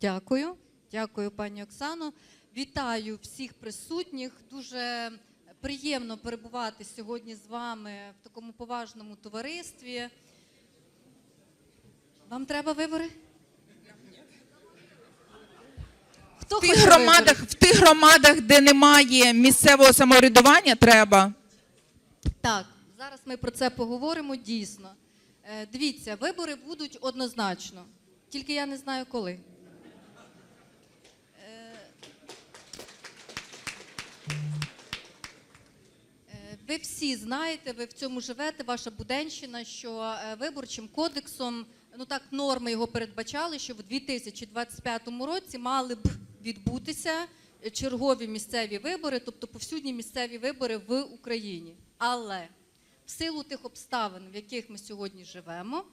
Дякую, дякую, пані Оксано. Вітаю всіх присутніх. Дуже приємно перебувати сьогодні з вами в такому поважному товаристві. Вам треба вибори? Хто В тих хоче громадах, вибори? в тих громадах, де немає місцевого самоврядування, треба. Так, зараз ми про це поговоримо дійсно. Е, Дивіться, вибори будуть однозначно, тільки я не знаю коли. Ви всі знаєте, ви в цьому живете, ваша буденщина, що е, виборчим кодексом, ну так, норми його передбачали, що в 2025 році мали б відбутися чергові місцеві вибори, тобто повсюдні місцеві вибори в Україні. Але в силу тих обставин, в яких ми сьогодні живемо,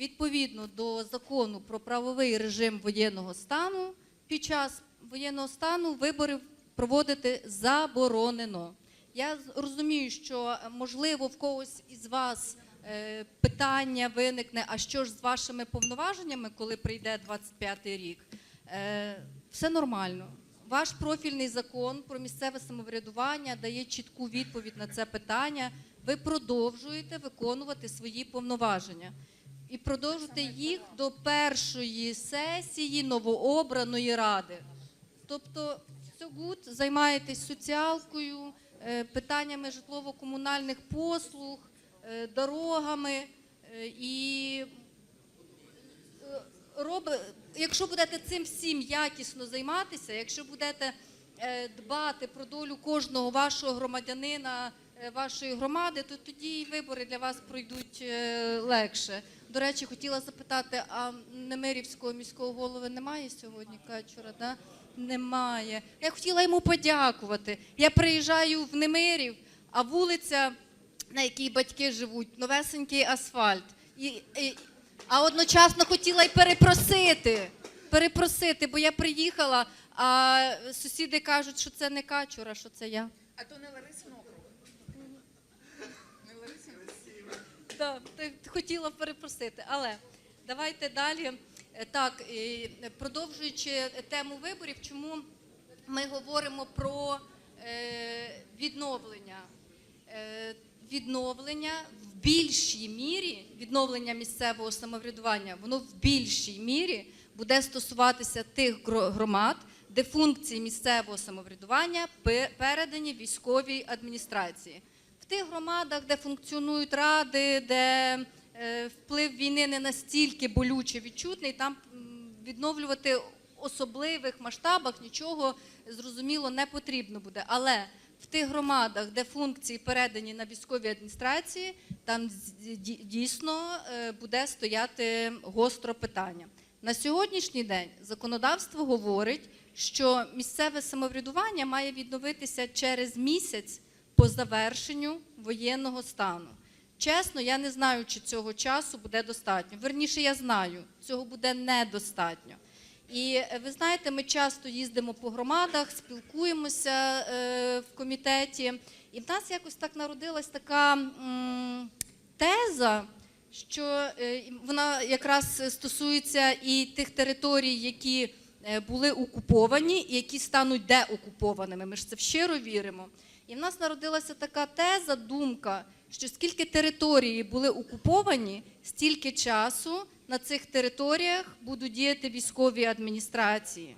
відповідно до закону про правовий режим воєнного стану, під час воєнного стану вибори проводити заборонено. Я розумію, що е, можливо в когось із вас е, питання виникне, а що ж з вашими повноваженнями, коли прийде 25-й рік? Е, Все нормально. Ваш профільний закон про місцеве самоврядування дає чітку відповідь на це питання. Ви продовжуєте виконувати свої повноваження і продовжуєте їх до першої сесії новообраної ради. Тобто, все займаєтесь соціалкою, питаннями житлово-комунальних послуг, е, дорогами е, і е, роб... якщо будете цим всім якісно займатися, якщо будете е, дбати про долю кожного вашого громадянина, е, вашої громади, то тоді і вибори для вас пройдуть е, легше. До речі, хотіла запитати, а Немирівського міського голови немає сьогодні Качура? Да? Немає. Я хотіла йому подякувати. Я приїжджаю в Немирів, а вулиця, на якій батьки живуть, новесенький асфальт. І, і, а одночасно хотіла й перепросити. Перепросити, бо я приїхала, а сусіди кажуть, що це не качура, що це я. А то не Ларисин округ. Так, ти хотіла перепросити. Але давайте далі. Е, Так, і, продовжуючи тему виборів, чому ми говоримо про е, відновлення? Е, відновлення в більшій мірі, відновлення місцевого самоврядування, воно в більшій мірі буде стосуватися тих громад, де функції місцевого самоврядування пе- передані військовій адміністрації. В тих громадах, де функціонують ради, де вплив війни не настільки болюче відчутний, там відновлювати в особливих масштабах нічого зрозуміло не потрібно буде. Але в тих громадах, де функції передані на військові адміністрації, там дійсно е, буде стояти гостро питання. На сьогоднішній день законодавство говорить, що місцеве самоврядування має відновитися через місяць по завершенню воєнного стану. Чесно, я не знаю, чи цього часу буде достатньо. Верніше, я знаю, цього буде недостатньо. І е, ви знаєте, ми часто їздимо по громадах, спілкуємося е, в комітеті, і в нас якось так народилась така м, теза, що е, вона якраз стосується і тих територій, які е, були окуповані, і які стануть деокупованими. Ми ж це щиро віримо. І в нас народилася така теза, думка, що скільки території були окуповані, стільки часу на цих територіях будуть діяти військові адміністрації.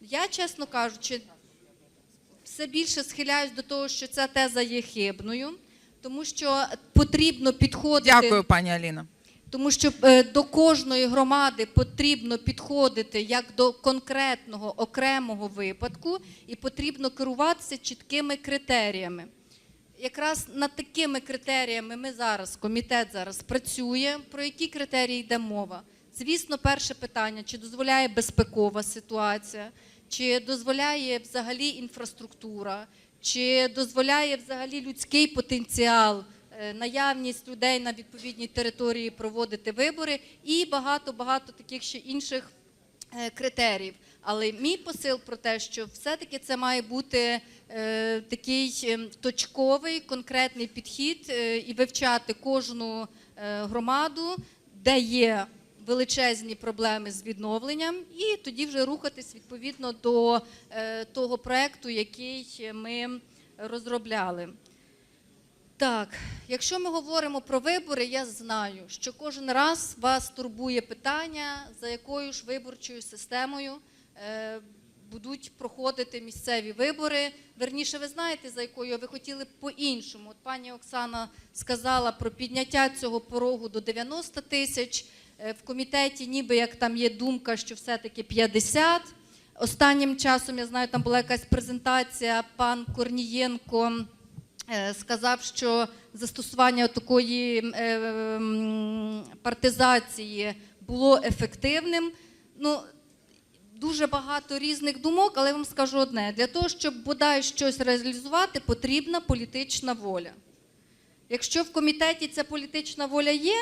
Я, чесно кажучи, все більше схиляюсь до того, що ця теза є хибною, тому що потрібно підходити. Дякую, пані Аліна. Тому що е, до кожної громади потрібно підходити як до конкретного окремого випадку, і потрібно керуватися чіткими критеріями. Якраз над такими критеріями ми зараз, комітет зараз працює. Про які критерії йде мова? Звісно, перше питання: чи дозволяє безпекова ситуація, чи дозволяє взагалі інфраструктура, чи дозволяє взагалі людський потенціал, е, наявність людей на відповідній території проводити вибори і багато багато таких ще інших е, критеріїв. Але мій посил про те, що все-таки це має бути е, такий е, точковий, конкретний підхід е, і вивчати кожну е, громаду, де є величезні проблеми з відновленням, і тоді вже рухатись відповідно до е, того проекту, який ми розробляли. Так, якщо ми говоримо про вибори, я знаю, що кожен раз вас турбує питання, за якою ж виборчою системою будуть проходити місцеві вибори. Верніше, ви знаєте, за якою ви хотіли б по-іншому. От пані Оксана сказала про підняття цього порогу до 90 тисяч. Е, В комітеті, ніби як там є думка, що все-таки 50. Останнім часом я знаю, там була якась презентація. Пан Корнієнко е, сказав, що застосування такої е, партизації було ефективним. Ну, дуже багато різних думок, але я вам скажу одне: для того, щоб бодай щось реалізувати, потрібна політична воля. Якщо в комітеті ця політична воля є,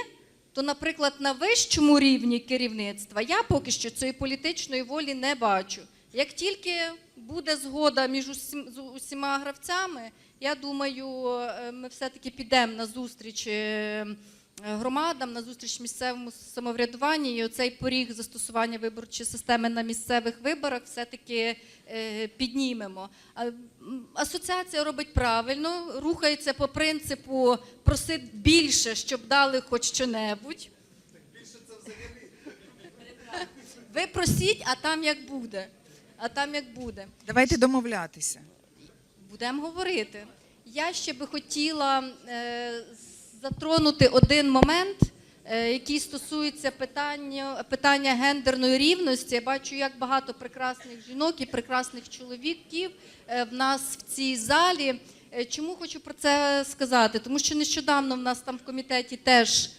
то, наприклад, на вищому рівні керівництва я поки що цієї політичної волі не бачу. Як тільки буде згода між усіма гравцями, я думаю, е, ми все-таки підемо на зустріч е, громадам, на зустріч місцевому самоврядуванні, і оцей поріг застосування виборчої системи на місцевих виборах все-таки е, піднімемо. Асоціація робить правильно, рухається по принципу проси більше, щоб дали хоч що-небудь. Ви просіть, а там як буде. А там як буде. Давайте домовлятися. Будемо говорити. Я ще би хотіла е, затронути один момент, е, який стосується питання, питання гендерної рівності. Я бачу, як багато прекрасних жінок і прекрасних чоловіків е, в нас в цій залі. Е, Чому хочу про це сказати? Тому що нещодавно в нас там в комітеті теж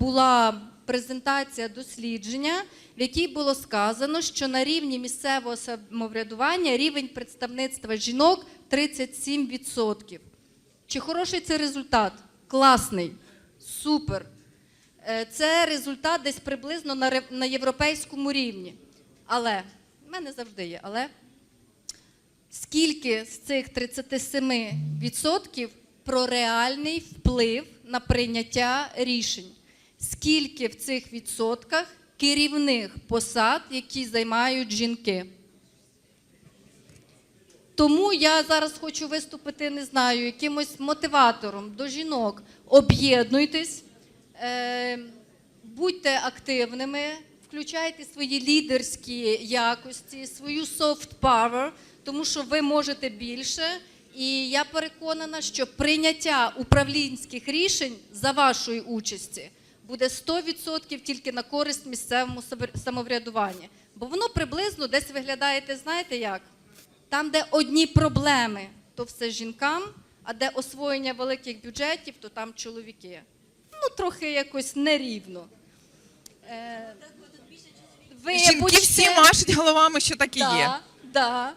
була презентація дослідження, в якій було сказано, що на рівні місцевого самоврядування рівень представництва жінок 37%. Чи хороший це результат? Класний, супер. Е, Це результат десь приблизно на на європейському рівні. Але в мене завжди є, але скільки з цих 37% про реальний вплив на прийняття рішень? Скільки в цих відсотках керівних посад, які займають жінки? Тому я зараз хочу виступити, не знаю, якимось мотиватором до жінок. Об'єднуйтесь, е, будьте активними, включайте свої лідерські якості, свою soft power, тому що ви можете більше. І я переконана, що прийняття управлінських рішень за вашої участі буде 100% тільки на користь місцевому самовр- самоврядуванню. Бо воно приблизно десь виглядає, те, знаєте як? Там, де одні проблеми, то все жінкам, а де освоєння великих бюджетів, то там чоловіки. Ну, трохи якось нерівно. Е, Жінки вибачте. всі машуть головами, що так і є. Да, да.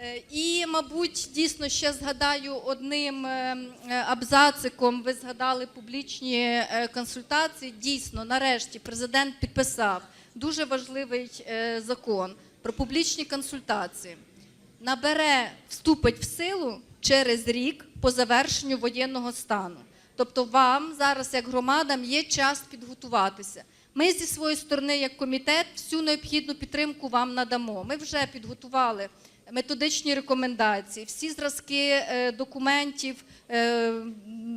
Е, І, мабуть, дійсно ще згадаю одним е, е, абзациком. Ви згадали публічні консультації. Дійсно, нарешті президент підписав дуже важливий закон про публічні консультації. Набере вступить в силу через рік по завершенню воєнного стану. Тобто, вам зараз, як громадам, є час підготуватися. Ми зі своєї сторони, як комітет, всю необхідну підтримку вам надамо. Ми вже підготували методичні рекомендації, всі зразки е, документів е,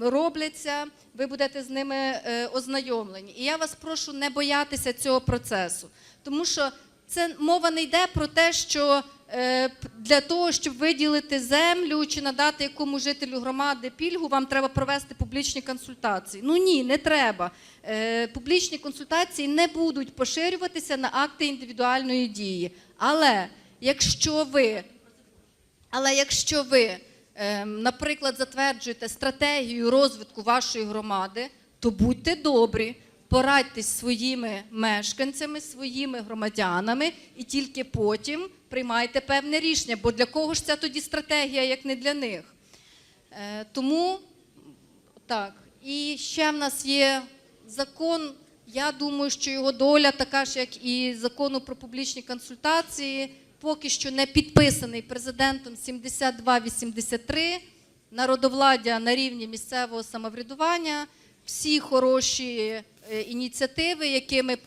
робляться. Ви будете з ними е, ознайомлені. І я вас прошу не боятися цього процесу, тому що це мова не йде про те, що для того, щоб виділити землю чи надати якому жителю громади пільгу, вам треба провести публічні консультації. Ну ні, не треба. Е, Публічні консультації не будуть поширюватися на акти індивідуальної дії. Але якщо ви але якщо ви, ем, наприклад, затверджуєте стратегію розвитку вашої громади, то будьте добрі, порадьтесь своїми мешканцями, своїми громадянами, і тільки потім приймайте певне рішення. Бо для кого ж ця тоді стратегія, як не для них? Е, Тому так. І ще в нас є закон. Я думаю, що його доля така ж, як і закону про публічні консультації, поки що не підписаний президентом 7283, народовладдя на рівні місцевого самоврядування, всі хороші ініціативи, якими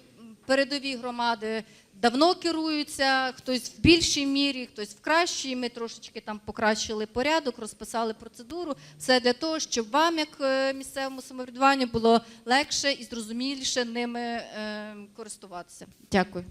передові громади давно керуються, хтось в більшій мірі, хтось в кращій. Ми трошечки там покращили порядок, розписали процедуру. Все для того, щоб вам, як е, місцевому самоврядуванню, було легше і зрозуміліше ними е, користуватися. Дякую.